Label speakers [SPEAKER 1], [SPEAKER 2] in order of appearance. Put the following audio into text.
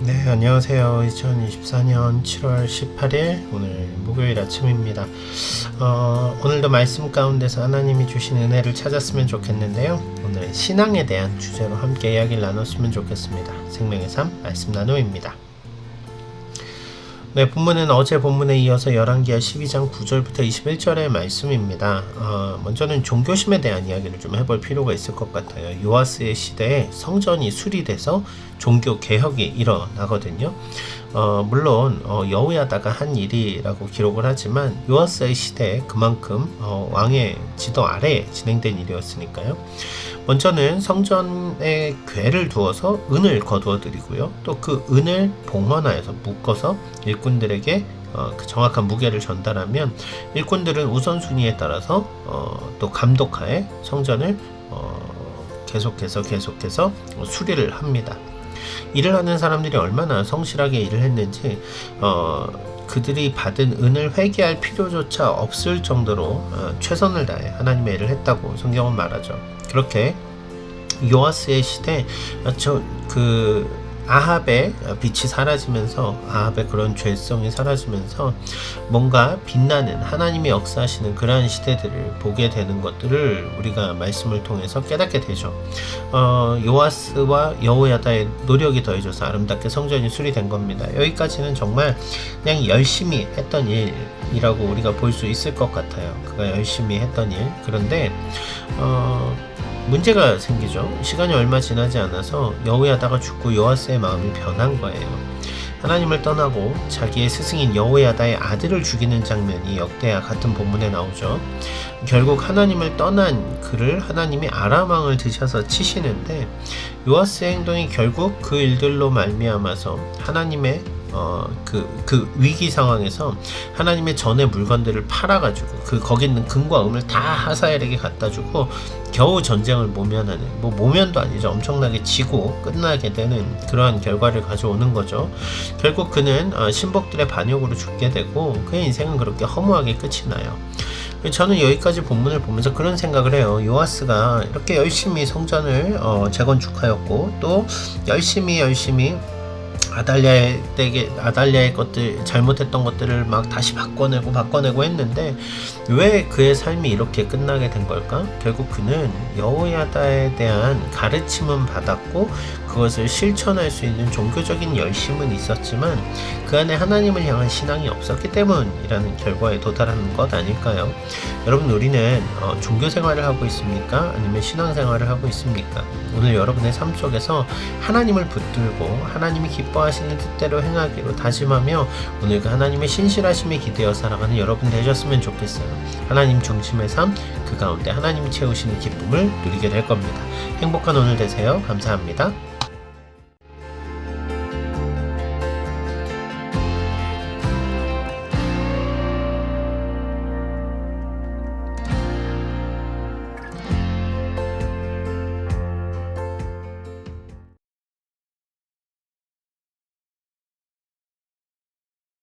[SPEAKER 1] 네, 안녕하세요. 2024년 7월 18일 오늘 목요일 아침입니다. 어, 오늘도 말씀 가운데서 하나님이 주신 은혜를 찾았으면 좋겠는데요. 오늘은 신앙에 대한 주제로 함께 이야기를 나눴으면 좋겠습니다. 생명의 삶 말씀 나눔입니다. 네, 본문은 어제 본문에 이어서 11기하 12장 9절부터 21절의 말씀입니다. 어, 먼저는 종교심에 대한 이야기를 좀 해볼 필요가 있을 것 같아요. 요아스의 시대에 성전이 수리돼서 종교 개혁이 일어나거든요. 어, 물론 어, 여우야다가 한 일이라고 기록을 하지만 요아스의 시대에 그만큼 어, 왕의 지도 아래에 진행된 일이었으니까요. 먼저는 성전에 궤를 두어서 은을 거두어 드리고요. 또 그 은을 봉헌하여서 묶어서 일꾼들에게 어, 그 정확한 무게를 전달하면 일꾼들은 우선순위에 따라서 어, 또 감독하에 성전을 어, 계속해서 계속해서 수리를 합니다. 일을 하는 사람들이 얼마나 성실하게 일을 했는지 어, 그들이 받은 은을 회개할 필요조차 없을 정도로 어, 최선을 다해 하나님의 일을 했다고 성경은 말하죠. 그렇게 요아스의 시대 저그 아합의 빛이 사라지면서 아합의 그런 죄성이 사라지면서 뭔가 빛나는 하나님의 역사하시는 그러한 시대들을 보게 되는 것들을 우리가 말씀을 통해서 깨닫게 되죠. 어, 요아스와 여호야다의 노력이 더해져서 아름답게 성전이 수리된 겁니다. 여기까지는 정말 그냥 열심히 했던 일이라고 우리가 볼 수 있을 것 같아요. 그가 열심히 했던 일. 그런데 어, 문제가 생기죠. 시간이 얼마 지나지 않아서 여호야다가 죽고 요아스의 마음이 변한 거예요. 하나님을 떠나고 자기의 스승인 여호야다의 아들을 죽이는 장면이 역대와 같은 본문에 나오죠. 결국 하나님을 떠난 그를 하나님이 아람 왕을 드셔서 치시는데 요아스의 행동이 결국 그 일들로 말미암아서 하나님의 어, 그, 그 위기 상황에서 하나님의 전의 물건들을 팔아가지고 그 거기 있는 금과 음을 다 하사엘에게 갖다 주고 겨우 전쟁을 모면하는 뭐 모면도 아니죠. 엄청나게 지고 끝나게 되는 그러한 결과를 가져오는 거죠. 결국 그는 어, 신복들의 반역으로 죽게 되고 그의 인생은 그렇게 허무하게 끝이 나요. 저는 여기까지 본문을 보면서 그런 생각을 해요. 요아스가 이렇게 열심히 성전을 어, 재건축하였고 또 열심히 열심히 아달리아의 때게 아달리아의 것들 잘못했던 것들을 막 다시 바꿔내고 바꿔내고 했는데 왜 그의 삶이 이렇게 끝나게 된 걸까? 결국 그는 여호야다에 대한 가르침은 받았고 그것을 실천할 수 있는 종교적인 열심은 있었지만 그 안에 하나님을 향한 신앙이 없었기 때문이라는 결과에 도달하는 것 아닐까요? 여러분 우리는 어, 종교 생활을 하고 있습니까? 아니면 신앙 생활을 하고 있습니까? 오늘 여러분의 삶 속에서 하나님을 붙들고 하나님이 기뻐 하시는 뜻대로 행하기로 다짐하며 오늘 그 하나님의 신실하심에 기대어 살아가는 여러분 되셨으면 좋겠어요. 하나님 중심의 삶, 그 가운데 하나님이 채우시는 기쁨을 누리게 될 겁니다. 행복한 오늘 되세요. 감사합니다.